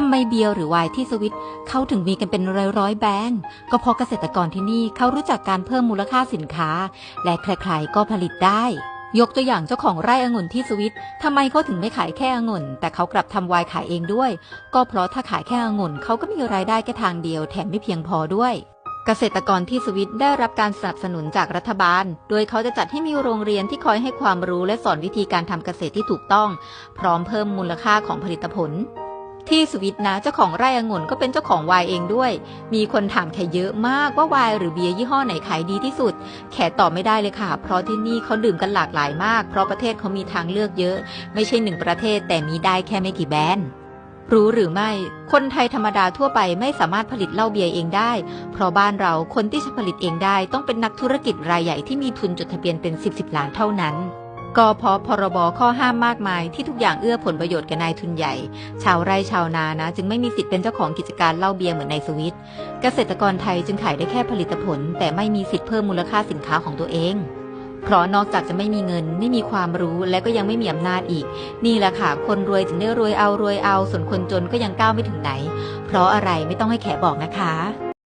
ทำไมเบียร์หรือไวน์ที่สวิตเขาถึงมีกันเป็นร้อยร้อยแบรนด์ก็เพราะเกษตรกรที่นี่เขารู้จักการเพิ่มมูลค่าสินค้า และใครๆก็ผลิตได้ ยกตัวอย่างเจ้าของไร่องุ่นที่สวิตทำไมเขาถึงไม่ขายแค่องุ่น แต่เขากลับทำไวน์ขายเองด้วย ก็เพราะถ้าขายแค่องุ่นเขาก็มีรายได้แค่ทางเดียวแถมไม่เพียงพอด้วยเกษตรกรที่สวิตได้รับการสนับสนุนจากรัฐบาล โดยเขาจะจัดให้มีโรงเรียนที่คอยให้ความรู้และสอนวิธีการทำเกษตรที่ถูกต้อง พร้อมเพิ่มมูลค่าของผลิตผล ที่สวิตนะเจ้าของไร่องุ่นก็เป็นเจ้าของไวน์เองด้วย มีคนถามแขเยอะมากว่าไวน์หรือเบียร์ยี่ห้อไหนขายดีที่สุด แขตอบไม่ได้เลยค่ะ เพราะที่นี่เขาดื่มกันหลากหลายมาก เพราะประเทศเขามีทางเลือกเยอะ ไม่ใช่หนึ่งประเทศแต่มีได้แค่ไม่กี่แบรนด์รู้หรือไม่ คนไทยธรรมดาทั่วไปไม่สามารถผลิตเหล้าเบียร์เองได้ เพราะบ้านเราคนที่จะผลิตเองได้ ต้องเป็นนักธุรกิจรายใหญ่ที่มีทุนจดทะเบียนเป็น 10บสล้านเท่านั้น กพพรบข้อห้ามมากมายที่ทุกอย่างเอื้อผลประโยชน์แก่นายทุนใหญ่ ชาวไร่ชาวนานะ จึงไม่มีสิทธิ์เป็นเจ้าของกิจการเหล้าเบียร์เหมือนในสวิตเกษตรกรไทยจึงขายได้แค่ผลิตผล แต่ไม่มีสิทธิ์เพิ่มมูลค่าสินค้าของตัวเอง เพราะนอกจากจะไม่มีเงิน ไม่มีความรู้และก็ยังไม่มีอำนาจอีก นี่แหละค่ะคนรวยถึงได้รวยเอารวยเอาส่วนคนจนก็ยังก้าวไม่ถึงไหน เพราะอะไรไม่ต้องให้แขบอกนะคะ